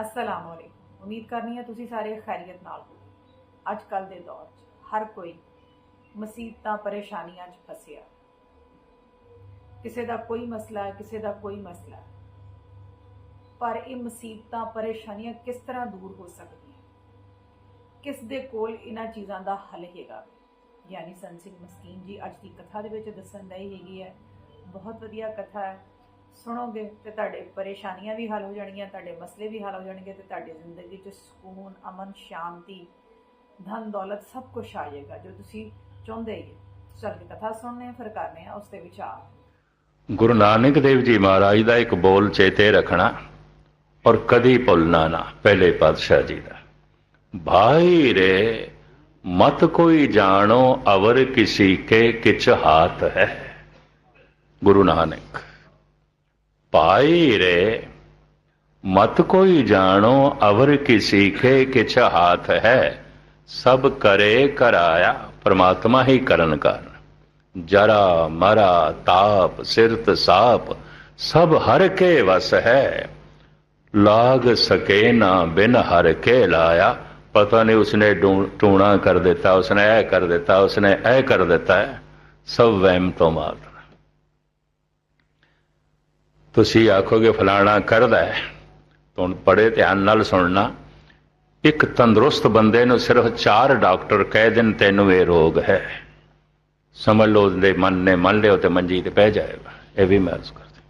ਅਸਲਾਮ ਵਾਲੇਕੁਮ ਉਮੀਦ ਕਰਨੀ ਹੈ ਤੁਸੀਂ ਸਾਰੇ ਖੈਰੀਅਤ ਨਾਲ ਹੋ ਅੱਜ ਕੱਲ ਦੇ ਦੌਰ 'ਚ ਹਰ ਕੋਈ ਮੁਸੀਬਤਾਂ, ਪਰੇਸ਼ਾਨੀਆਂ 'ਚ ਫਸਿਆ। ਕਿਸੇ ਦਾ ਕੋਈ ਮਸਲਾ ਹੈ, ਕਿਸੇ ਦਾ ਕੋਈ ਮਸਲਾ ਪਰ ਇਹ ਮੁਸੀਬਤਾਂ, ਪਰੇਸ਼ਾਨੀਆਂ ਕਿਸ ਤਰ੍ਹਾਂ ਦੂਰ ਹੋ ਸਕਦੀਆਂ ਕਿਸ ਦੇ ਕੋਲ ਇਹਨਾਂ ਚੀਜ਼ਾਂ ਦਾ ਹੱਲ ਹੈਗਾ ਯਾਨੀ ਸੰਤ ਸਿੰਘ ਮਸਕੀਨ ਜੀ ਅੱਜ ਦੀ ਕਥਾ ਦੇ ਵਿੱਚ ਦੱਸਣ ਦਾ ਹੀ ਹੈਗੀ ਹੈ ਬਹੁਤ ਵਧੀਆ ਕਥਾ ਹੈ। ਸੁਣੋਗੇ ਤੇ ਤੁਹਾਡੇ ਪਰੇਸ਼ਾਨੀਆਂ ਵੀ ਹੱਲ ਹੋ ਜਾਣਗੀਆਂ, ਤੁਹਾਡੇ ਮਸਲੇ ਵੀ ਹੱਲ ਹੋ ਜਾਣਗੇ ਤੇ ਤੁਹਾਡੀ ਜ਼ਿੰਦਗੀ 'ਚ ਸਕੂਨ, ਅਮਨ, ਸ਼ਾਂਤੀ, ਧਨ, ਦੌਲਤ ਸਭ ਕੁਝ ਆ ਜਾਏਗਾ, ਜੋ ਤੁਸੀਂ ਚਾਹੁੰਦੇ ਹੀ ਹੋ। ਕਥਾ ਸੁਣਨੇ ਆ ਫਿਰ ਕਰਨੇ ਆ ਉਸ ਤੇ ਵਿਚਾਰ ਗੁਰੂ ਨਾਨਕ ਦੇਵ ਜੀ ਮਹਾਰਾਜ ਦਾ ਇੱਕ ਬੋਲ ਚੇਤੇ ਰੱਖਣਾ ਔਰ ਕਦੀ ਭੁੱਲਣਾ ਨਾ, ਪਹਿਲੇ ਪਾਤਸ਼ਾਹ ਜੀ ਦਾ। ਭਾਈ ਰੇ ਮਤ ਕੋਈ ਜਾਣੋ, ਅਵਰ ਕਿਸੀ ਕੇ ਕਿਛ ਹਾਥ ਹੈ। ਗੁਰੂ ਨਾਨਕ। ਭਾਈ ਰੇ। ਮਤ ਕੋਈ ਜਾਣੋ, ਅਵਰ ਕਿਸੀ ਕੇ ਕਿਛ ਹਾਥ ਹੈ। ਸਭ ਕਰੇ ਕਰਾਇਆ, ਪ੍ਰਮਾਤਮਾ ਹੀ ਕਰਨ ਕਰ। ਜਰਾ ਮਰਾ ਤਾਪ, ਸਿਰਤ ਸਾਪ, ਸਭ ਹਰ ਕੇ ਵਸ ਹੈ। ਲਾਗ ਸਕੇ ਨਾ ਬਿਨ ਹਰ ਕੇ ਲਾਇਆ। ਪਤਾ ਨਹੀਂ ਉਸਨੇ ਟੂਣਾ ਕਰ ਦਿੱਤਾ, ਉਸਨੇ ਇਹ ਕਰ ਦਿੱਤਾ, ਉਸਨੇ ਇਹ ਕਰ ਦਿੱਤਾ ਸਭ ਵਹਿਮ ਤੋਂ ਮਾਤਰ ਤੁਸੀਂ ਆਖੋਗੇ ਫਲਾਣਾ ਕਰਦਾ ਹੈ। ਹੁਣ ਬੜੇ ਧਿਆਨ ਨਾਲ ਸੁਣਨਾ। ਇੱਕ ਤੰਦਰੁਸਤ ਬੰਦੇ ਨੂੰ ਸਿਰਫ ਚਾਰ ਡਾਕਟਰ ਕਹਿ ਦੇਣ ਤੈਨੂੰ ਇਹ ਰੋਗ ਹੈ। ਸਮਝ ਲਓ ਉਹਦੇ ਮਨ ਨੇ ਮੰਨ ਲਿਓ ਤੇ ਮੰਜੀ ਤੇ ਪੈ ਜਾਏਗਾ। ਇਹ ਵੀ ਮੈਂ ਅਰਜ਼ ਕਰਦਾ।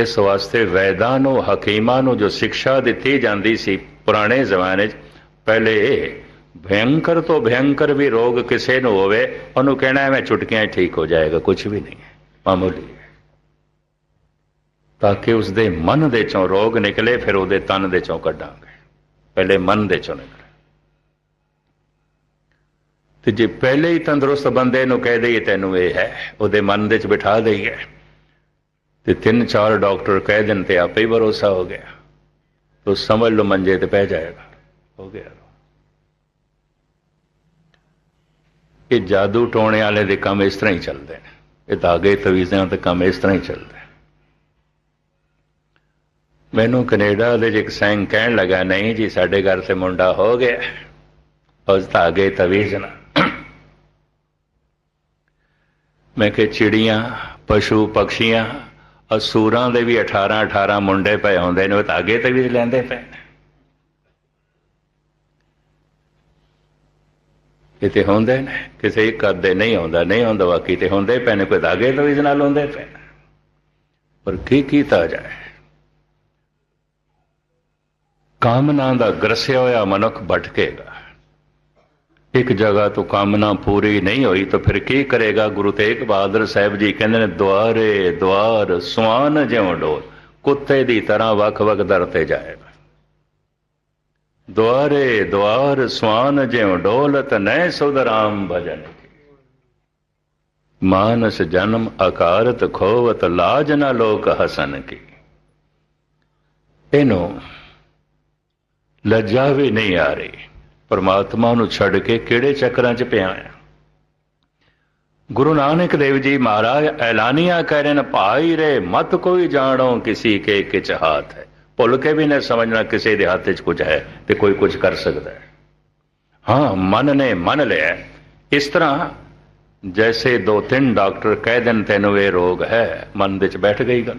ਇਸ ਵਾਸਤੇ ਵੈਦਾਂ ਨੂੰ, ਹਕੀਮਾਂ ਨੂੰ ਜੋ ਸਿੱਖਿਆ ਦਿੱਤੀ ਜਾਂਦੀ ਸੀ ਪੁਰਾਣੇ ਜ਼ਮਾਨੇ 'ਚ, ਪਹਿਲੇ ਇਹ ਭਯੰਕਰ ਤੋਂ ਭਯੰਕਰ ਵੀ ਰੋਗ ਕਿਸੇ ਨੂੰ ਹੋਵੇ, ਉਹਨੂੰ ਕਹਿਣਾ ਮੈਂ ਚੁਟਕੀਆਂ 'ਚ ਠੀਕ ਹੋ ਜਾਏਗਾ ਕੁਝ ਵੀ ਨਹੀਂ ਹੈ। ਮਾਮੂਲੀ। ਤਾਂ ਕਿ ਉਸ ਦੇ ਮਨ ਦੇ ਚੋਂ ਰੋਗ ਨਿਕਲੇ, ਫਿਰ ਉਹਦੇ ਤਨ ਦੇ ਚੋਂ ਕੱਢਾਂਗੇ। ਪਹਿਲੇ ਮਨ ਦੇ ਚੋਂ ਨਿਕਲੇ। ਤੇ ਜੇ ਪਹਿਲੇ ਹੀ ਤੰਦਰੁਸਤ ਬੰਦੇ ਨੂੰ ਕਹਿ ਦਈਏ, ਤੈਨੂੰ ਇਹ ਹੈ, ਉਹਦੇ ਮਨ ਦੇ ਚ ਬਿਠਾ ਦਈਏ। ਤੇ ਤਿੰਨ ਚਾਰ ਡਾਕਟਰ ਕਹਿ ਦੇਣ ਤੇ ਆਪੇ ਹੀ ਭਰੋਸਾ ਹੋ ਗਿਆ। ਤੋ ਸਮਝ ਲਓ, ਮੰਜੇ ਤੇ ਪੈ ਜਾਏਗਾ। ਹੋ ਗਿਆ। ਇਹ ਜਾਦੂ ਟੋਣੇ ਵਾਲੇ ਦੇ ਕੰਮ ਇਸ ਤਰ੍ਹਾਂ ਹੀ ਚੱਲਦੇ ਨੇ। ਇਹ ਧਾਗੇ, ਤਵੀਜ਼ਾਂ ਤੇ ਕੰਮ ਇਸ ਤਰ੍ਹਾਂ ਹੀ ਚੱਲਦੇ ਮੈਨੂੰ ਕੈਨੇਡਾ ਦੇ ਇੱਕ ਸਿੰਘ ਕਹਿਣ ਲੱਗਾ, ਨਹੀਂ ਜੀ, ਸਾਡੇ ਘਰ ਤੇ ਮੁੰਡਾ ਹੋ ਗਿਆ। ਉਸ ਧਾਗੇ ਤਵੀਜ਼ ਨਾ। ਮੈਂ ਕਿ ਚਿੜੀਆਂ, ਪਸ਼ੂ ਪਕਸ਼ੀਆਂ ਅਸੂਰਾਂ ਦੇ ਵੀ 18 18 ਮੁੰਡੇ ਪਏ ਹੁੰਦੇ ਨੇ, ਉਹ ਧਾਗੇ ਤਵੀਜ਼ ਲੈਂਦੇ ਪਏ ਨੇ। ਕਿਤੇ ਹੁੰਦੇ ਨੇ, ਕਿਸੇ ਇੱਕ ਅੱਧੇ ਨਹੀਂ ਹੁੰਦਾ ਨਹੀਂ ਹੁੰਦਾ, ਬਾਕੀ ਤੇ ਹੁੰਦੇ ਪਏ ਨੇ, ਕੋਈ ਧਾਗੇ ਤਵੀਜ਼ ਨਾਲ ਹੁੰਦੇ ਪਏ ਪਰ ਕੀ ਕੀਤਾ ਜਾਏ? ਕਾਮਨਾ ਦਾ ਗਰਸਿਆ ਹੋਇਆ ਮਨੁੱਖ ਭਟਕੇਗਾ। ਇੱਕ ਜਗ੍ਹਾ ਤੋਂ ਕਾਮਨਾ ਪੂਰੀ ਨਹੀਂ ਹੋਈ ਤਾਂ ਫਿਰ ਕੀ ਕਰੇਗਾ? ਗੁਰੂ ਤੇਗ ਬਹਾਦਰ ਸਾਹਿਬ ਜੀ ਕਹਿੰਦੇ ਨੇ, ਦੁਆਰੇ, ਦੁਆਰ, ਸੁਆਨ ਜਿਉਂ ਡੋਲ ਕੁੱਤੇ ਦੀ ਤਰ੍ਹਾਂ ਵੱਖ-ਵੱਖ ਦਰ ਤੇ ਜਾਏਗਾ। ਦੁਆਰੇ, ਦੁਆਰ, ਸੁਆਨ ਜਿਉ ਡੋਲਤ ਨੈ ਸੁਧਰਾਮ ਭਜਨ ਮਾਨਸ ਜਨਮ ਅਕਾਰਤ ਖੋਵਤ, ਲਾਜ ਨਾ ਲੋਕ ਹਸਨ ਕੀ। ਇਹਨੂੰ ਲੱਜਾ ਵੀ ਨਹੀਂ ਆ ਰਹੀ। ਪਰਮਾਤਮਾ ਨੂੰ ਛੱਡ ਕੇ ਕਿਹੜੇ ਚੱਕਰਾਂ 'ਚ ਪਿਆ ਆ ਗੁਰੂ ਨਾਨਕ ਦੇਵ ਜੀ ਮਹਾਰਾਜ, ਐਲਾਨੀਆਂ ਕਹਿ ਰਹੇ ਨੇ, ਭਾਈ ਰੇ, ਮਤ ਕੋਈ ਜਾਣੋ ਕਿਸੇ ਕੇ ਕਿਛ ਹਾਥ ਹੈ। ਭੁੱਲ ਕੇ ਵੀ ਨਾ ਸਮਝਣਾ ਕਿਸੇ ਦੇ ਹੱਥ 'ਚ ਕੁਝ ਹੈ ਤੇ ਕੋਈ ਕੁਝ ਕਰ ਸਕਦਾ ਹੈ। ਹਾਂ, ਮਨ ਨੇ ਮੰਨ ਲਿਆ ਇਸ ਤਰ੍ਹਾਂ ਜੈਸੇ ਦੋ ਤਿੰਨ ਡਾਕਟਰ ਕਹਿ ਦੇਣ, ਤੈਨੂੰ ਇਹ ਰੋਗ ਹੈ। ਮਨ ਦੇ 'ਚ ਬੈਠ ਗਈ ਗੱਲ।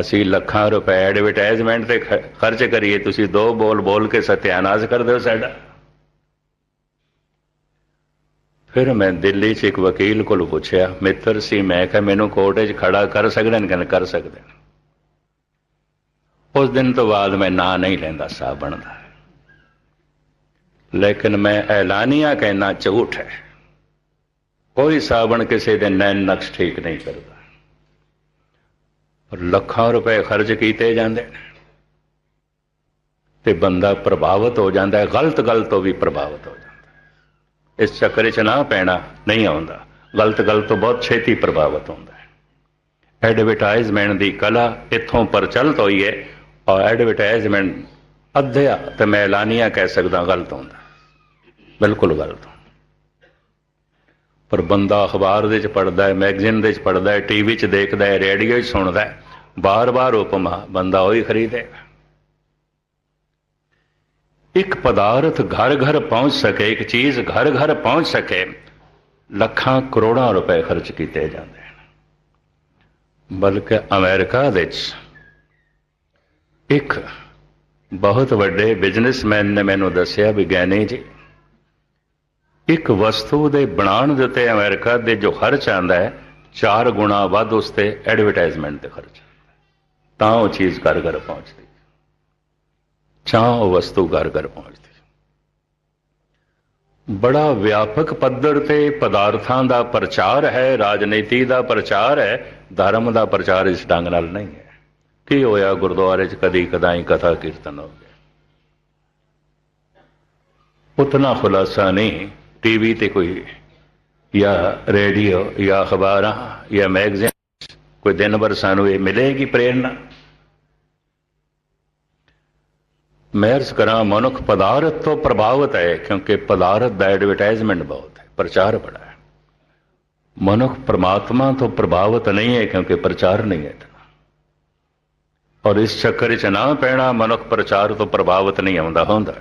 ਅਸੀਂ ਲੱਖਾਂ ਰੁਪਏ ਐਡਵਰਟਾਈਜ਼ਮੈਂਟ ਤੇ ਖ- ਖਰਚ ਕਰੀਏ, ਤੁਸੀਂ ਦੋ ਬੋਲ ਬੋਲ ਕੇ ਸਤਿਆਨਾਸ਼ ਕਰ ਦਿਓ ਸਾਡਾ। ਫਿਰ ਮੈਂ ਦਿੱਲੀ 'ਚ ਇੱਕ ਵਕੀਲ ਕੋਲ ਪੁੱਛਿਆ, ਮਿੱਤਰ ਸੀ, ਮੈਂ ਕਿਹਾ, ਮੈਨੂੰ ਕੋਰਟ 'ਚ ਖੜਾ ਕਰ ਸਕਦੇ ਨੇ ਕਹਿੰਦੇ ਕਰ ਸਕਦੇ ਉਸ ਦਿਨ ਤੋਂ ਬਾਅਦ ਮੈਂ ਨਾਂ ਨਹੀਂ ਲੈਂਦਾ ਸਾਬਣ ਦਾ ਲੇਕਿਨ ਮੈਂ ਐਲਾਨੀਆਂ ਕਹਿਣਾ ਝੂਠ ਹੈ। ਕੋਈ ਸਾਬਣ ਕਿਸੇ ਦੇ ਨੈਣ ਨਕਸ਼ ਠੀਕ ਨਹੀਂ ਕਰਦਾ। ਲੱਖਾਂ ਰੁਪਏ ਖਰਚ ਕੀਤੇ ਜਾਂਦੇ ਨੇ। ਤੇ ਬੰਦਾ ਪ੍ਰਭਾਵਿਤ ਹੋ ਜਾਂਦਾ ਹੈ, ਗਲਤ ਗੱਲ ਤੋਂ ਵੀ ਪ੍ਰਭਾਵਿਤ ਹੋ ਜਾਂਦਾ ਇਸ ਚੱਕਰ 'ਚ ਨਾ ਪੈਣਾ ਨਹੀਂ ਆਉਂਦਾ। ਗਲਤ ਗਲਤ ਤੋਂ ਬਹੁਤ ਛੇਤੀ ਪ੍ਰਭਾਵਿਤ ਹੁੰਦਾ ਹੈ। ਐਡਵਰਟਾਈਜ਼ਮੈਂਟ ਦੀ ਕਲਾ ਇੱਥੋਂ ਪ੍ਰਚਲਿਤ ਹੋਈ ਹੈ ਔਰ ਐਡਵਰਟਾਈਜ਼ਮੈਂਟ ਅੱਧਿਆ ਤੇ ਮੈਂ ਐਲਾਨੀਆ ਕਹਿ ਸਕਦਾ ਗਲਤ ਹੁੰਦਾ। ਬਿਲਕੁਲ ਗਲਤ ਪਰ ਬੰਦਾ ਅਖਬਾਰ ਦੇ ਚ ਪੜਦਾ ਹੈ, ਮੈਗਜ਼ੀਨ ਦੇ ਚ ਪੜਦਾ ਹੈ ਟੀਵੀ ਚ ਦੇਖਦਾ ਹੈ, ਰੇਡੀਓ 'ਚ ਸੁਣਦਾ ਹੈ। ਬਾਰ-ਬਾਰ ਉਪਮਾ, ਬੰਦਾ ਉਹੀ ਖਰੀਦੇਗਾ। ਇੱਕ ਪਦਾਰਥ ਘਰ-ਘਰ ਪਹੁੰਚ ਸਕੇ, ਇੱਕ ਚੀਜ਼ ਘਰ-ਘਰ ਪਹੁੰਚ ਸਕੇ, ਲੱਖਾਂ ਕਰੋੜਾਂ ਰੁਪਏ ਖਰਚ ਕੀਤੇ ਜਾਂਦੇ ਹਨ। ਬਲਕਿ ਅਮਰੀਕਾ ਵਿੱਚ ਇੱਕ ਬਹੁਤ ਵੱਡੇ ਬਿਜ਼ਨਸਮੈਨ ਨੇ ਮੈਨੂੰ ਦੱਸਿਆ ਵੀ ਵਿਗਿਆਨੀ ਜੀ, ਇੱਕ ਵਸਤੂ ਦੇ ਬਣਾਉਣ ਦੇ ਉੱਤੇ ਅਮਰੀਕਾ ਦੇ ਜੋ ਖਰਚ ਆਂਦਾ ਹੈ, ਚਾਰ ਗੁਣਾ ਵੱਧ ਉਸ ਤੇ ਐਡਵਰਟਾਈਜ਼ਮੈਂਟ ਤੇ ਖਰਚ ਤਾਂ ਉਹ ਚੀਜ਼ ਘਰ ਘਰ ਪਹੁੰਚਦੀ। ਤਾਂ ਉਹ ਵਸਤੂ ਘਰ ਘਰ ਪਹੁੰਚਦੀ। ਬੜਾ ਵਿਆਪਕ ਪੱਧਰ ਤੇ ਪਦਾਰਥਾਂ ਦਾ ਪ੍ਰਚਾਰ ਹੈ, ਰਾਜਨੀਤੀ ਦਾ ਪ੍ਰਚਾਰ ਹੈ, ਧਰਮ ਦਾ ਪ੍ਰਚਾਰ ਇਸ ਢੰਗ ਨਾਲ ਨਹੀਂ ਹੈ। ਕੀ ਹੋਇਆ ਗੁਰਦੁਆਰੇ 'ਚ ਕਦੀ ਕਦਾਈ ਕਥਾ ਕੀਰਤਨ ਹੋ ਗਿਆ? ਉਤਨਾ ਖੁਲਾਸਾ ਨਹੀਂ, ਟੀਵੀ ਤੇ ਕੋਈ ਜਾਂ ਰੇਡੀਓ ਜਾਂ ਅਖਬਾਰਾਂ ਜਾਂ ਮੈਗਜ਼ੀਨ ਕੋਈ ਦਿਨ ਭਰ ਸਾਨੂੰ ਇਹ ਮਿਲੇਗੀ ਪ੍ਰੇਰਣਾ। ਮੈਂ ਕਰਾਂ, ਮਨੁੱਖ ਪਦਾਰਥ ਤੋਂ ਪ੍ਰਭਾਵਿਤ ਹੈ, ਕਿਉਂਕਿ ਪਦਾਰਥ ਦਾ ਐਡਵਰਟਾਈਜ਼ਮੈਂਟ ਬਹੁਤ ਹੈ, ਪ੍ਰਚਾਰ ਬੜਾ ਹੈ। ਮਨੁੱਖ ਪ੍ਰਮਾਤਮਾ ਤੋਂ ਪ੍ਰਭਾਵਿਤ ਨਹੀਂ ਹੈ, ਕਿਉਂਕਿ ਪ੍ਰਚਾਰ ਨਹੀਂ ਹੈ ਇਤਨਾ। ਔਰ ਇਸ ਚੱਕਰ 'ਚ ਨਾ ਪੈਣਾ, ਮਨੁੱਖ ਪ੍ਰਚਾਰ ਤੋਂ ਪ੍ਰਭਾਵਿਤ ਨਹੀਂ ਆਉਂਦਾ, ਹੁੰਦਾ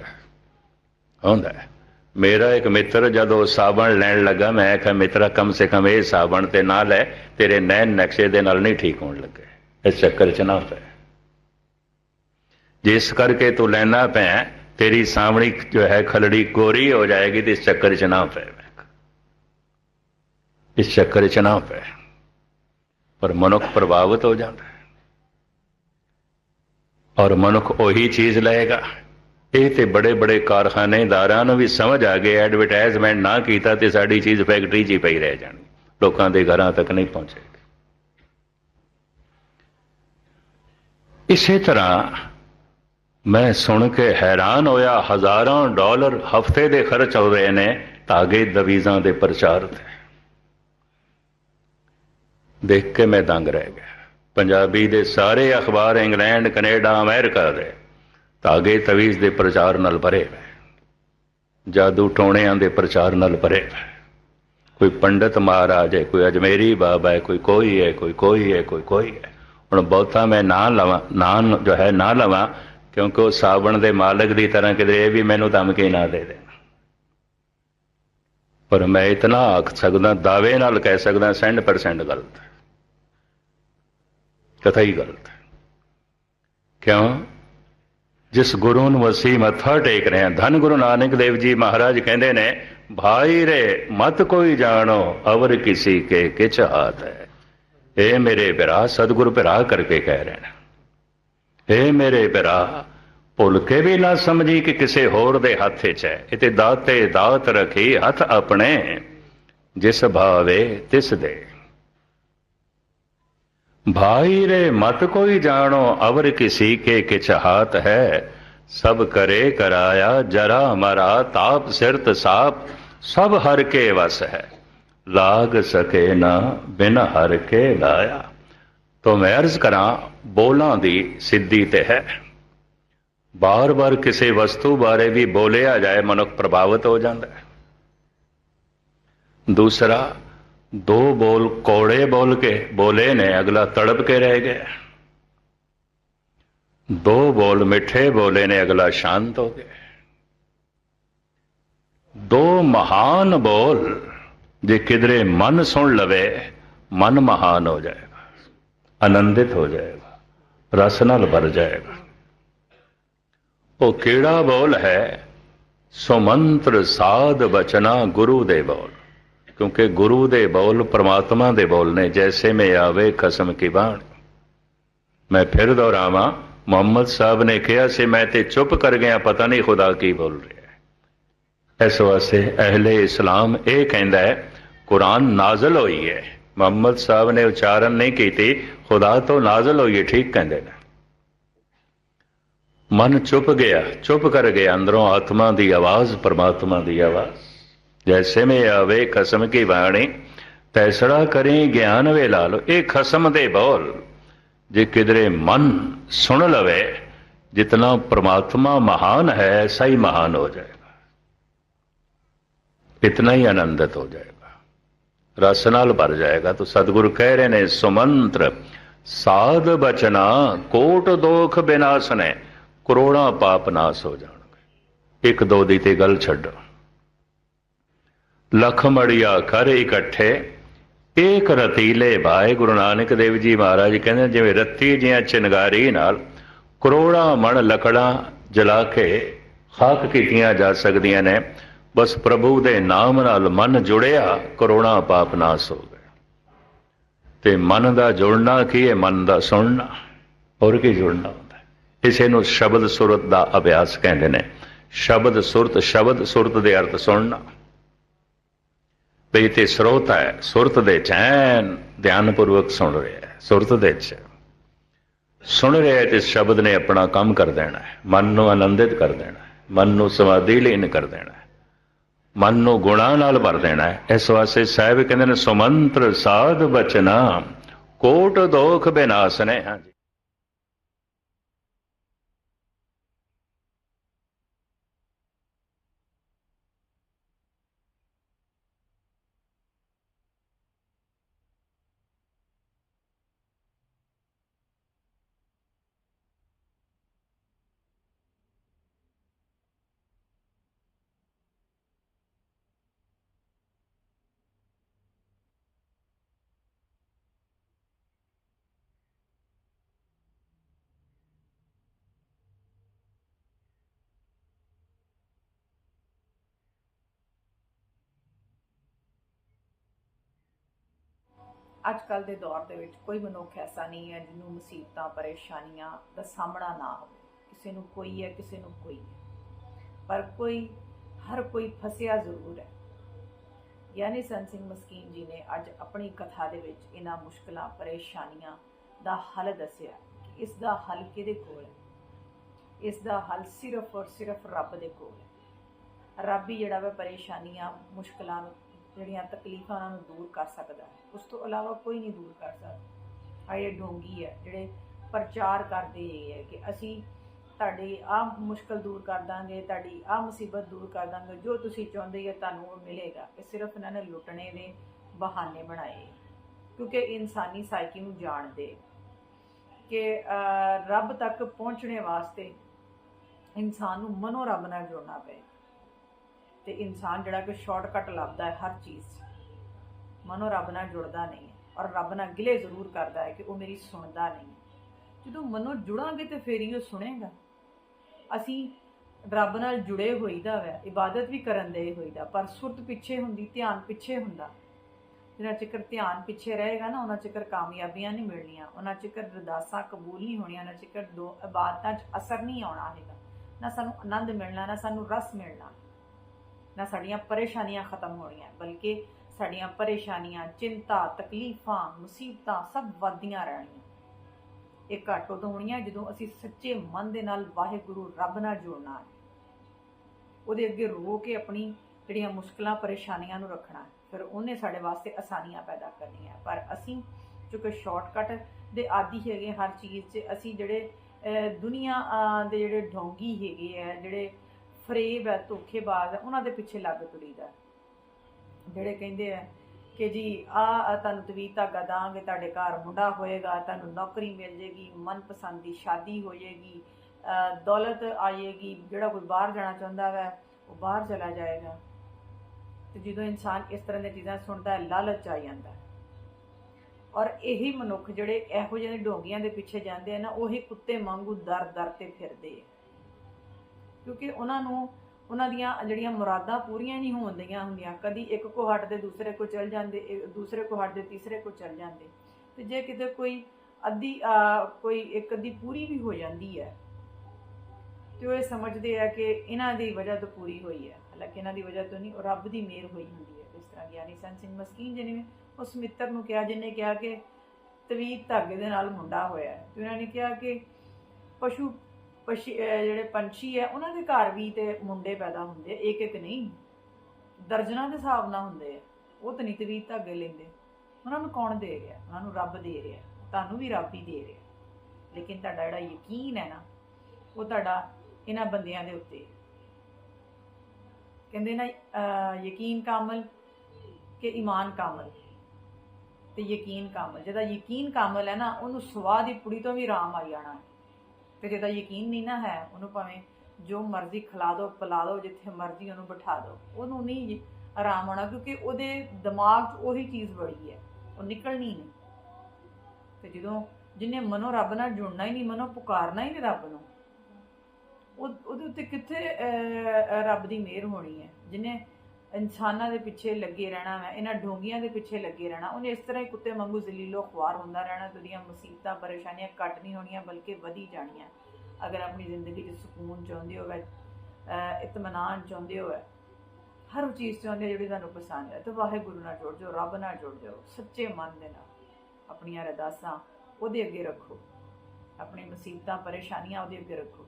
ਹੁੰਦਾ ਹੈ। ਮੇਰਾ ਇੱਕ ਮਿੱਤਰ ਜਦੋਂ ਸਾਬਣ ਲੈਣ ਲੱਗਾ, ਮੈਂ ਕਿਹਾ ਮਿੱਤਰਾ, ਕਮ ਸੇ ਕਮ ਇਹ ਸਾਬਣ ਤੇ ਨਾ ਲੈ, ਤੇਰੇ ਨੈਣ ਨਕਸ਼ੇ ਦੇ ਨਾਲ ਨਹੀਂ ਠੀਕ ਹੋਣ ਲੱਗੇ। ਇਸ ਚੱਕਰ 'ਚ ਨਾ ਪੈ। ਜਿਸ ਕਰਕੇ ਤੂੰ ਲੈਣਾ ਪੈ, ਤੇਰੀ ਸਾਹਮਣੀ ਜੋ ਹੈ ਖਲੜੀ ਗੋਰੀ ਹੋ ਜਾਏਗੀ ਤੇ ਇਸ ਚੱਕਰ 'ਚ ਨਾ ਪੈ ਇਸ ਚੱਕਰ 'ਚ ਨਾ ਪੈ। ਪਰ ਮਨੁੱਖ ਪ੍ਰਭਾਵਿਤ ਹੋ ਜਾਂਦਾ ਹੈ। ਔਰ ਮਨੁੱਖ ਉਹੀ ਚੀਜ਼ ਲਏਗਾ। ਇਹ ਤੇ ਬੜੇ ਬੜੇ ਕਾਰਖਾਨੇਦਾਰਾਂ ਨੂੰ ਵੀ ਸਮਝ ਆ ਗਈ ਐਡਵਰਟਾਈਜ਼ਮੈਂਟ ਨਾ ਕੀਤਾ ਤੇ ਸਾਡੀ ਚੀਜ਼ ਫੈਕਟਰੀ 'ਚ ਹੀ ਪਈ ਰਹਿ ਜਾਣੀ। ਲੋਕਾਂ ਦੇ ਘਰਾਂ ਤੱਕ ਨਹੀਂ ਪਹੁੰਚੇਗੀ ਇਸੇ ਤਰ੍ਹਾਂ ਮੈਂ ਸੁਣ ਕੇ ਹੈਰਾਨ ਹੋਇਆ, ਹਜ਼ਾਰਾਂ ਡਾਲਰ ਹਫ਼ਤੇ ਦੇ ਖਰਚ ਹੋ ਰਹੇ ਨੇ, ਧਾਗੇ ਦਵੀਜ਼ਾਂ ਦੇ ਪ੍ਰਚਾਰ ਤੇ। ਦੇਖ ਕੇ ਮੈਂ ਦੰਗ ਰਹਿ ਗਿਆ। ਪੰਜਾਬੀ ਦੇ ਸਾਰੇ ਅਖਬਾਰ ਇੰਗਲੈਂਡ, ਕੈਨੇਡਾ, ਅਮਰੀਕਾ ਦੇ ਧਾਗੇ ਤਵੀਜ਼ ਦੇ ਪ੍ਰਚਾਰ ਨਾਲ ਭਰੇ ਹੋਏ ਜਾਦੂ ਟੋਣਿਆਂ ਦੇ ਪ੍ਰਚਾਰ ਨਾਲ ਭਰੇ ਹੋਏ ਕੋਈ ਪੰਡਤ ਮਹਾਰਾਜ ਹੈ, ਕੋਈ ਅਜਮੇਰੀ ਬਾਬਾ ਹੈ, ਕੋਈ ਕੋਈ ਹੈ, ਕੋਈ ਕੋਈ ਹੈ, ਕੋਈ ਕੋਈ ਹੈ। ਹੁਣ ਬਹੁਤਾ ਮੈਂ ਨਾ ਲਵਾਂ, ਨਾ ਜੋ ਹੈ, ਨਾ ਲਵਾਂ, ਕਿਉਂਕਿ ਉਹ ਸਾਵਣ ਦੇ ਮਾਲਕ ਦੀ ਤਰ੍ਹਾਂ ਕਿਤੇ ਇਹ ਵੀ ਮੈਨੂੰ ਧਮਕੀ ਨਾ ਦੇ ਦੇਣ। ਪਰ ਮੈਂ ਇਤਨਾ ਆਖ ਸਕਦਾ, ਦਾਅਵੇ ਨਾਲ ਕਹਿ ਸਕਦਾ 100% ਗਲਤ ਕਥਾ ਹੀ ਗਲਤ ਕਿਉਂ? ਜਿਸ ਗੁਰੂ ਨੂੰ ਅਸੀਂ ਮੱਥਾ ਟੇਕ ਰਹੇ ਹਾਂ। ਧੰਨ ਗੁਰੂ ਨਾਨਕ ਦੇਵ ਜੀ ਮਹਾਰਾਜ ਕਹਿੰਦੇ ਨੇ, ਭਾਈ ਰੇ, ਮਤ ਕੋਈ ਜਾਣੋ, ਅਵਰ ਕਿਸੇ ਕੇ ਕਿਛ ਹਾਤ ਹੈ ਇਹ ਮੇਰੇ ਭਰਾ ਸਤਿਗੁਰੂ ਭਰਾ ਕਰਕੇ ਕਹਿ ਰਹੇ ਨੇ। ਇਹ ਮੇਰੇ ਭਰਾ ਭੁੱਲ ਕੇ ਵੀ ਨਾ ਸਮਝੀ ਕਿ ਕਿਸੇ ਹੋਰ ਦੇ ਹੱਥ 'ਚ ਹੈ। ਇਹ ਤੇ ਦਾਤੇ ਦਾਤ ਰਖੀ ਹੱਥ ਆਪਣੇ, ਜਿਸ ਭਾਵੇ ਤਿਸ ਦੇ। भाई रे मत कोई जानो अवर किसी के किच हाथ है सब करे कराया जरा मरा ताप सिरत साप सब हर के वस है लाग सके ना बिन हर के लाया तो मैं अर्ज करा ਬੋਲਾਂ ਦੀ ਸਿੱਧੀ ਤੇ ਹੈ ਬਾਰ-ਬਾਰ ਕਿਸੇ ਵਸਤੂ ਬਾਰੇ ਵੀ ਬੋਲਿਆ ਜਾਏ ਮਨੁੱਖ ਪ੍ਰਭਾਵਿਤ ਹੋ ਜਾਂਦਾ ਹੈ ਦੂਸਰਾ ਦੋ ਬੋਲ ਕੋੜੇ ਬੋਲ ਕੇ ਬੋਲੇ ਨੇ, ਅਗਲਾ ਤੜਪ ਕੇ ਰਹਿ ਗਿਆ। ਦੋ ਬੋਲ ਮਿੱਠੇ ਬੋਲੇ ਨੇ, ਅਗਲਾ ਸ਼ਾਂਤ ਹੋ ਗਿਆ। ਦੋ ਮਹਾਨ ਬੋਲ ਜੇ ਕਿਧਰੇ ਮਨ ਸੁਣ ਲਵੇ, ਮਨ ਮਹਾਨ ਹੋ ਜਾਏਗਾ, ਆਨੰਦਿਤ ਹੋ ਜਾਏਗਾ, ਰਸ ਨਾਲ ਭਰ ਜਾਏਗਾ। ਉਹ ਕਿਹੜਾ ਬੋਲ ਹੈ? ਸੁਮੰਤਰ ਸਾਧ ਬਚਨਾ ਗੁਰੂ ਦੇ ਬੋਲ। ਕਿਉਂਕਿ ਗੁਰੂ ਦੇ ਬੋਲ ਪ੍ਰਮਾਤਮਾ ਦੇ ਬੋਲ ਨੇ, ਜੈਸੇ ਮੈਂ ਆਵੇ ਖਸਮ ਕੀ ਬਾਣ। ਮੈਂ ਫਿਰ ਦੁਹਰਾਵਾਂ, ਮੁਹੰਮਦ ਸਾਹਿਬ ਨੇ ਕਿਹਾ ਸੀ, ਮੈਂ ਤੇ ਚੁੱਪ ਕਰ ਗਿਆ, ਪਤਾ ਨਹੀਂ ਖੁਦਾ ਕੀ ਬੋਲ ਰਿਹਾ ਹੈ। ਇਸ ਵਾਸਤੇ ਅਹਲੇ ਇਸਲਾਮ ਇਹ ਕਹਿੰਦਾ ਹੈ, ਕੁਰਾਨ ਨਾਜ਼ਲ ਹੋਈ ਹੈ। ਮੁਹੰਮਦ ਸਾਹਿਬ ਨੇ ਉਚਾਰਨ ਨਹੀਂ ਕੀਤੀ, ਖੁਦਾ ਤੋਂ ਨਾਜ਼ਲ ਹੋਈ ਹੈ, ਠੀਕ ਕਹਿੰਦੇ ਨੇ। ਮਨ ਚੁੱਪ ਗਿਆ, ਚੁੱਪ ਕਰ ਗਿਆ, ਅੰਦਰੋਂ ਆਤਮਾ ਦੀ ਆਵਾਜ਼, ਪਰਮਾਤਮਾ ਦੀ ਆਵਾਜ਼। ਜੈਸੇ ਮੈਂ ਆਵੇ ਖਸਮ ਕੀ ਬਾਣੀ ਤੈਸੜਾ ਕਰੇ ਗਿਆਨ ਵੇ ਲਾ ਲੋ ਇਹ ਖਸਮ ਦੇ ਬੋਲ ਜੇ ਕਿਧਰੇ ਮਨ ਸੁਣ ਲਵੇ ਜਿਤਨਾ ਪ੍ਰਮਾਤਮਾ ਮਹਾਨ ਹੈ ਐਸਾ ਹੀ ਮਹਾਨ ਹੋ ਜਾਏਗਾ ਇਤਨਾ ਹੀ ਆਨੰਦਿਤ ਹੋ ਜਾਏਗਾ ਰਸ ਨਾਲ ਭਰ ਜਾਏਗਾ ਤਾਂ ਸਤਿਗੁਰੂ ਕਹਿ ਰਹੇ ਨੇ ਸੁਮੰਤਰ ਸਾਧ ਬਚਨਾ ਕੋਟ ਦੋਖ ਬਿਨਾਸ਼ ਨੇ ਕਰੋੜਾਂ ਪਾਪ ਨਾਸ ਹੋ ਜਾਣਗੇ ਇੱਕ ਦੋ ਦੀ ਤੇ ਗੱਲ ਛੱਡੋ ਲਖ ਮੜੀਆ ਕਰ ਇਕੱਠੇ। ਏਕ ਰਤੀਲੇ ਭਾਏ ਗੁਰੂ ਨਾਨਕ ਦੇਵ ਜੀ ਮਹਾਰਾਜ ਕਹਿੰਦੇ ਜਿਵੇਂ ਰੱਤੀ ਜੀਆਂ ਚਿੰਗਾਰੀ ਨਾਲ ਕਰੋੜਾਂ ਮਣ ਲਕੜਾਂ ਜਲਾ ਕੇ ਖਾਕ ਕੀਤੀਆਂ ਜਾ ਸਕਦੀਆਂ ਨੇ, ਬਸ ਪ੍ਰਭੂ ਦੇ ਨਾਮ ਨਾਲ ਮਨ ਜੁੜਿਆ, ਕਰੋੜਾਂ ਪਾਪ ਨਾਸ ਹੋ ਗਏ। ਤੇ ਮਨ ਦਾ ਜੁੜਨਾ ਕੀ ਹੈ? ਮਨ ਦਾ ਸੁਣਨਾ। ਹੋਰ ਕੀ ਜੁੜਨਾ ਹੁੰਦਾ? ਹੈ ਇਸੇ ਨੂੰ ਸ਼ਬਦ ਸੁਰਤ ਦਾ ਅਭਿਆਸ ਕਹਿੰਦੇ ਨੇ। ਸ਼ਬਦ ਸੁਰਤ ਸ਼ਬਦ ਸੁਰਤ ਦੇ ਅਰਥ ਸੁਣਨਾ। ਵੀ ਤੇ ਸਰੋਤ ਹੈ, ਸੁਰਤ ਦੇ ਚੈਨ ਧਿਆਨਪੂਰਵਕ ਸੁਣ ਰਿਹਾ ਹੈ, ਸੁਰਤ ਦੇ ਚ। ਸੁਣ ਰਿਹਾ ਹੈ ਤੇ ਸ਼ਬਦ ਨੇ ਆਪਣਾ ਕੰਮ ਕਰ ਦੇਣਾ ਹੈ, ਮਨ ਨੂੰ ਆਨੰਦਿਤ ਕਰ ਦੇਣਾ ਹੈ, ਮਨ ਨੂੰ ਸਮਾਧੀ ਲੀਨ ਕਰ ਦੇਣਾ ਹੈ, ਮਨ ਨੂੰ ਗੁਣਾ ਨਾਲ ਭਰ ਦੇਣਾ ਹੈ। ਇਸ ਵਾਸਤੇ ਸਾਹਿਬ ਕਹਿੰਦੇ ਨੇ, ਸੁਮੰਤਰ ਸਾਧ ਬਚਨਾ ਕੋਟ ਦੋਖ ਬਿਨਾਸਨੇ, ਹਾਂਜੀ। ਅੱਜ ਕੱਲ ਦੇ ਦੌਰ ਦੇ ਵਿੱਚ ਕੋਈ ਮਨੁੱਖ ਐਸਾ ਨਹੀਂ ਹੈ ਜਿਹਨੂੰ ਮੁਸੀਬਤਾਂ, ਪਰੇਸ਼ਾਨੀਆਂ ਦਾ ਸਾਹਮਣਾ ਨਾ ਹੋਵੇ। ਕਿਸੇ ਨੂੰ ਕੋਈ ਹੈ, ਕਿਸੇ ਨੂੰ ਕੋਈ ਹੈ। ਪਰ ਕੋਈ, ਹਰ ਕੋਈ ਫਸਿਆ ਜ਼ਰੂਰ ਹੈ। ਯਾਨੀ ਸੰਤ ਸਿੰਘ ਮਸਕੀਨ ਜੀ ਨੇ ਅੱਜ ਆਪਣੀ ਕਥਾ ਦੇ ਵਿੱਚ ਇਹਨਾਂ ਮੁਸ਼ਕਲਾਂ, ਪਰੇਸ਼ਾਨੀਆਂ ਦਾ ਹੱਲ ਦੱਸਿਆ ਕਿ ਇਸ ਦਾ ਹੱਲ ਕਿਹਦੇ ਕੋਲ ਹੈ? ਇਸ ਦਾ ਹੱਲ ਸਿਰਫ ਔਰ ਸਿਰਫ ਰੱਬ ਦੇ ਕੋਲ ਹੈ। ਰੱਬ ਹੀ ਜਿਹੜਾ ਵਾ ਪਰੇਸ਼ਾਨੀਆਂ, ਮੁਸ਼ਕਲਾਂ ਨੂੰ ਜਿਹੜੀਆਂ ਤਕਲੀਫਾਂ ਉਹਨਾਂ ਨੂੰ ਦੂਰ ਕਰ ਸਕਦਾ ਹੈ। ਉਸ ਤੋਂ ਇਲਾਵਾ ਕੋਈ ਨਹੀਂ ਦੂਰ ਕਰ ਸਕਦਾ। ਆ ਇਹ ਢੋਂਗੀ ਹੈ, ਜਿਹੜੇ ਪ੍ਰਚਾਰ ਕਰਦੇ ਇਹ ਹੈ ਕਿ ਅਸੀਂ ਤੁਹਾਡੀ ਆਹ ਮੁਸ਼ਕਲ ਦੂਰ ਕਰ ਦਾਂਗੇ, ਤੁਹਾਡੀ ਆਹ ਮੁਸੀਬਤ ਦੂਰ ਕਰ ਦਾਂਗੇ, ਜੋ ਤੁਸੀਂ ਚਾਹੁੰਦੇ ਹੋ ਤੁਹਾਨੂੰ ਉਹ ਮਿਲੇਗਾ। ਇਹ ਸਿਰਫ ਇਹਨਾਂ ਨੇ ਲੁੱਟਣੇ ਦੇ ਬਹਾਨੇ ਬਣਾਏ ਕਿਉਂਕਿ ਇਨਸਾਨੀ ਸਾਈਕੀ ਨੂੰ ਜਾਣਦੇ ਕਿ ਰੱਬ ਤੱਕ ਪਹੁੰਚਣੇ ਵਾਸਤੇ ਇਨਸਾਨ ਨੂੰ ਮਨੋ ਰੱਬ ਨਾਲ ਜੋੜਨਾ ਪਏ। ਤੇ ਇਨਸਾਨ ਜਿਹੜਾ ਕਿ ਸ਼ਾਰਟਕਟ ਲੱਭਦਾ ਹੈ ਹਰ ਚੀਜ਼ 'ਚ। ਮਨੋ ਰੱਬ ਨਾਲ ਜੁੜਦਾ ਨਹੀਂ ਔਰ ਰੱਬ ਨਾਲ ਗਿਲੇ ਜ਼ਰੂਰ ਕਰਦਾ ਹੈ ਕਿ ਉਹ ਮੇਰੀ ਸੁਣਦਾ ਨਹੀਂ ਜਦੋਂ ਮਨੋ ਜੁੜਾਂਗੇ ਤੇ ਫੇਰ ਹੀ ਉਹ ਸੁਣੇਗਾ। ਅਸੀਂ ਰੱਬ ਨਾਲ ਜੁੜੇ ਹੋਈਦਾ ਵੈ, ਇਬਾਦਤ ਵੀ ਕਰਨ ਦੇ ਹੋਈਦਾ, ਪਰ ਸੁਰਤ ਪਿੱਛੇ ਹੁੰਦੀ, ਧਿਆਨ ਪਿੱਛੇ ਹੁੰਦਾ। ਜਿੰਨਾ ਚਿਕਰ ਧਿਆਨ ਪਿੱਛੇ ਰਹੇਗਾ ਨਾ, ਉਹਨਾਂ ਚਿਕਰ ਕਾਮਯਾਬੀਆਂ ਨਹੀਂ ਮਿਲਣੀਆਂ। ਉਹਨਾਂ ਚਿਕਰ ਅਰਦਾਸਾਂ ਕਬੂਲ ਨਹੀਂ ਹੋਣੀਆਂ, ਉਹਨਾਂ ਚਿਕਰ ਦੋ ਇਬਾਦਤਾਂ 'ਚ ਅਸਰ ਨਹੀਂ ਆਉਣਾ ਹੈਗਾ। ਨਾ ਸਾਨੂੰ ਆਨੰਦ ਮਿਲਣਾ, ਨਾ ਸਾਨੂੰ ਰਸ ਮਿਲਣਾ। ਨਾ ਸਾਡੀਆਂ ਪਰੇਸ਼ਾਨੀਆਂ ਖਤਮ ਹੋਣੀਆਂ ਬਲਕਿ ਸਾਡੀਆਂ ਪਰੇਸ਼ਾਨੀਆਂ ਚਿੰਤਾ ਤਕਲੀਫਾਂ ਮੁਸੀਬਤਾਂ ਸਭ ਵੱਧਦੀਆਂ ਰਹਿਣੀਆਂ ਇਹ ਘੱਟ ਉਦੋਂ ਹੋਣੀਆਂ ਜਦੋਂ ਅਸੀਂ ਸੱਚੇ ਮਨ ਦੇ ਨਾਲ ਵਾਹਿਗੁਰੂ ਰੱਬ ਨਾਲ ਜੁੜਨਾ ਹੈ। ਉਹਦੇ ਅੱਗੇ ਰੋ ਕੇ ਆਪਣੀ ਜਿਹੜੀਆਂ ਮੁਸ਼ਕਲਾਂ ਪਰੇਸ਼ਾਨੀਆਂ ਨੂੰ ਰੱਖਣਾ ਫਿਰ ਉਹਨੇ ਸਾਡੇ ਵਾਸਤੇ ਆਸਾਨੀਆਂ ਪੈਦਾ ਕਰਨੀਆਂ। ਪਰ ਅਸੀਂ ਕਿਉਂਕਿ ਸ਼ਾਰਟਕਟ ਦੇ ਆਦੀ ਹੈਗੇ ਹਰ ਚੀਜ਼ 'ਚ ਅਸੀਂ ਜਿਹੜੇ ਅਹ, ਦੁਨੀਆ ਦੇ ਜਿਹੜੇ ਢੋਂਗੀ ਹੈਗੇ ਆ ਜਿਹੜੇ ਫਰੇਬ ਹੈ, ਧੋਖੇਬਾਜ਼ ਹੈ, ਉਹਨਾਂ ਦੇ ਪਿੱਛੇ ਲੱਗ ਤੁਰੀਦਾ ਜਿਹੜੇ ਕਹਿੰਦੇ ਆ ਕਿ ਜੀ, ਆ ਤੁਹਾਨੂੰ ਤਵੀਤ ਧਾਗਾ ਦਾਂਗੇ, ਤੁਹਾਡੇ ਘਰ ਮੁੰਡਾ ਹੋਏਗਾ, ਤੁਹਾਨੂੰ ਨੌਕਰੀ ਮਿਲ ਜੇਗੀ, ਮਨਪਸੰਦ ਦੀ ਸ਼ਾਦੀ ਹੋ ਜਾਏਗੀ ਦੌਲਤ ਆਏਗੀ, ਜਿਹੜਾ ਕੋਈ ਬਾਹਰ ਜਾਣਾ ਚਾਹੁੰਦਾ ਹੈ ਉਹ ਬਾਹਰ ਚਲਾ ਜਾਏਗਾ। ਤੇ ਜਦੋਂ ਇਨਸਾਨ ਇਸ ਤਰ੍ਹਾਂ ਦੀਆਂ ਚੀਜ਼ਾਂ ਸੁਣਦਾ ਹੈ, ਲਾਲਚ ਆ ਜਾਂਦਾ ਔਰ ਇਹੀ ਮਨੁੱਖ ਜਿਹੜੇ ਇਹੋ ਜਿਹੇ ਢੋਂਗੀਆਂ ਦੇ ਪਿੱਛੇ ਜਾਂਦੇ ਆ ਨਾ, ਉਹੀ ਕੁੱਤੇ ਵਾਂਗੂ ਦਰ ਦਰ ਤੇ ਫਿਰਦੇ ਆ। ਕਿਉਂਕਿ ਉਹਨਾਂ ਨੂੰ, ਉਹਨਾਂ ਦੀਆਂ ਜਿਹੜੀਆਂ ਮੁਰਾਦਾਂ ਪੂਰੀਆਂ ਨਹੀਂ ਹੁੰਦੀਆਂ ਹੁੰਦੀਆਂ। ਕਦੀ ਇੱਕ ਕੋ ਹਟਦੇ ਦੂਸਰੇ ਕੋ ਚਲ ਜਾਂਦੇ ਦੂਸਰੇ ਕੋ ਹਟਦੇ ਤੀਸਰੇ ਕੋ ਚਲ ਜਾਂਦੇ। ਤੇ ਜੇ ਕਿਤੇ ਕੋਈ ਅੱਧੀ ਕੋਈ ਇੱਕ ਅੱਧੀ ਪੂਰੀ ਵੀ ਹੋ ਜਾਂਦੀ ਹੈ, ਤੇ ਉਹ ਸਮਝਦੇ ਆ ਕਿ ਇਹਨਾਂ ਦੀ ਵਜ੍ਹਾ ਤੋਂ ਪੂਰੀ ਹੋਈ ਹੈ। ਹਾਲਾਂਕਿ ਇਹਨਾਂ ਦੀ ਵਜ੍ਹਾ ਤੋਂ ਨਹੀਂ, ਉਹ ਰੱਬ ਦੀ ਮਿਹਰ ਹੋਈ ਹੁੰਦੀ ਹੈ। ਇਸ ਤਰ੍ਹਾਂ ਗਿਆਨੀ ਸੰਤ ਸਿੰਘ ਮਸਕੀਨ ਜੀ ਨੇ ਉਸ ਮਿੱਤਰ ਨੂੰ ਕਿਹਾ, ਜਿਹਨੇ ਕਿਹਾ ਕਿ ਤਵੀਤ ਧਾਗੇ ਦੇ ਨਾਲ ਮੁੰਡਾ ਹੋਇਆ ਤੇ ਉਹਨਾਂ ਨੇ ਕਿਹਾ ਕਿ ਪਸ਼ੂ ਪਸ਼ੀ ਜਿਹੜੇ ਪੰਛੀ ਹੈ, ਉਹਨਾਂ ਦੇ ਘਰ ਵੀ ਤੇ ਮੁੰਡੇ ਪੈਦਾ ਹੁੰਦੇ ਇੱਕ ਇੱਕ ਨਹੀਂ। ਦਰਜਨਾਂ ਦੇ ਹਿਸਾਬ ਨਾਲ ਹੁੰਦੇ ਆ। ਉਹ ਤਾਂ ਤਵੀਤ ਧਾਗੇ ਲੈਂਦੇ। ਉਹਨਾਂ ਨੂੰ ਕੌਣ ਦੇ ਰਿਹਾ? ਉਹਨਾਂ ਨੂੰ ਰੱਬ ਦੇ ਰਿਹਾ। ਤੁਹਾਨੂੰ ਵੀ ਰੱਬ ਹੀ ਦੇ ਰਿਹਾ। ਲੇਕਿਨ ਤੁਹਾਡਾ ਜਿਹੜਾ ਯਕੀਨ ਹੈ ਨਾ, ਉਹ ਤੁਹਾਡਾ ਇਹਨਾਂ ਬੰਦਿਆਂ ਦੇ ਉੱਤੇ ਕਹਿੰਦੇ ਨਾ ਯਕੀਨ ਕਾਮਲ ਕਿ ਈਮਾਨ ਕਾਮਲ? ਤੇ ਯਕੀਨ ਕਾਮਲ। ਜਿਹਦਾ ਯਕੀਨ ਕਾਮਲ ਹੈ ਨਾ, ਉਹਨੂੰ ਸਵਾਦ ਦੀ ਪੁੜੀ ਤੋਂ ਵੀ ਆਰਾਮ ਆ ਜਾਣਾ ਹੈ। ਤੇ ਜਿਹਦਾ ਯਕੀਨ ਨਹੀਂ ਨਾ ਹੈ, ਉਹਨੂੰ ਭਾਵੇਂ ਜੋ ਮਰਜ਼ੀ ਖਿਲਾ ਦਿਓ ਪਿਲਾ ਦਿਓ ਜਿੱਥੇ ਮਰਜ਼ੀ ਉਹਨੂੰ ਬਿਠਾ ਦਿਓ ਉਹਨੂੰ ਨਹੀਂ ਆਰਾਮ ਆਉਣਾ, ਕਿਉਂਕਿ ਉਹਦੇ ਦਿਮਾਗ 'ਚ ਉਹੀ ਚੀਜ਼ ਬੜੀ ਹੈ। ਉਹ ਨਿਕਲਣੀ ਨਹੀਂ। ਤੇ ਜਦੋਂ ਜਿਹਨੇ ਮਨੋ ਰੱਬ ਨਾਲ ਜੁੜਨਾ ਹੀ ਨਹੀਂ, ਮਨੋ ਪੁਕਾਰਨਾ ਹੀ ਨਹੀਂ ਰੱਬ ਨੂੰ, ਉਹ, ਉਹਦੇ ਉੱਤੇ ਕਿੱਥੇ ਰੱਬ ਦੀ ਮਿਹਰ ਹੋਣੀ ਹੈ? ਜਿਹਨੇ ਇਨਸਾਨਾਂ ਦੇ ਪਿੱਛੇ ਲੱਗੇ ਰਹਿਣਾ ਹੈ ਇਹਨਾਂ ਢੋਂਗੀਆਂ ਦੇ ਪਿੱਛੇ ਲੱਗੇ ਰਹਿਣਾ, ਉਹਨੇ ਇਸ ਤਰ੍ਹਾਂ ਹੀ ਕੁੱਤੇ ਵਾਂਗੂ ਜ਼ਲੀਲੋ ਖੁਆਰ ਹੁੰਦਾ ਰਹਿਣਾ ਤੇ ਮੁਸੀਬਤਾਂ, ਪਰੇਸ਼ਾਨੀਆਂ ਘੱਟ ਨਹੀਂ ਹੋਣੀਆਂ, ਬਲਕਿ ਵਧੀ ਜਾਣੀਆਂ। ਅਗਰ ਆਪਣੀ ਜ਼ਿੰਦਗੀ 'ਚ ਸਕੂਨ ਚਾਹੁੰਦੇ ਹੋ ਇਤਮਾਨਾਨ ਚਾਹੁੰਦੇ ਹੋ ਹਰ ਚੀਜ਼ ਚਾਹੁੰਦੇ ਹੋ ਜਿਹੜੀ ਤੁਹਾਨੂੰ ਪਸੰਦ ਹੈ ਤਾਂ ਵਾਹਿਗੁਰੂ ਨਾਲ ਜੁੜ ਜਾਓ, ਰੱਬ ਨਾਲ ਜੁੜ ਜਾਓ, ਸੱਚੇ ਮਨ ਦੇ ਨਾਲ, ਆਪਣੀਆਂ ਅਰਦਾਸਾਂ ਉਹਦੇ ਅੱਗੇ ਰੱਖੋ, ਆਪਣੀ ਮੁਸੀਬਤਾਂ, ਪਰੇਸ਼ਾਨੀਆਂ ਉਹਦੇ ਅੱਗੇ ਰੱਖੋ।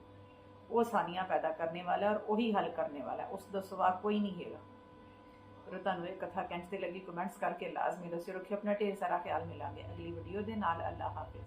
ਉਹ ਆਸਾਨੀਆਂ ਪੈਦਾ ਕਰਨੇ ਵਾਲਾ ਔਰ ਉਹੀ ਹੱਲ ਕਰਨੇ ਵਾਲਾ, ਉਸ ਦਾ ਸਿਵਾ ਕੋਈ ਨਹੀਂ ਹੈਗਾ। ਪਰ ਤੁਹਾਨੂੰ ਇਹ ਕਥਾ ਕਿੰਝ ਤੇ ਲੱਗੀ ਕਮੈਂਟਸ ਕਰਕੇ ਲਾਜ਼ਮੀ ਦੱਸਿਓ, ਰੱਖਿਓ, ਆਪਣਾ ਢੇਰ ਸਾਰਾ ਖਿਆਲ ਮਿਲਾਂਗੇ। ਅਗਲੀ ਵੀਡੀਓ ਦੇ ਨਾਲ ਅੱਲਾਹ ਹਾਫਿਜ਼।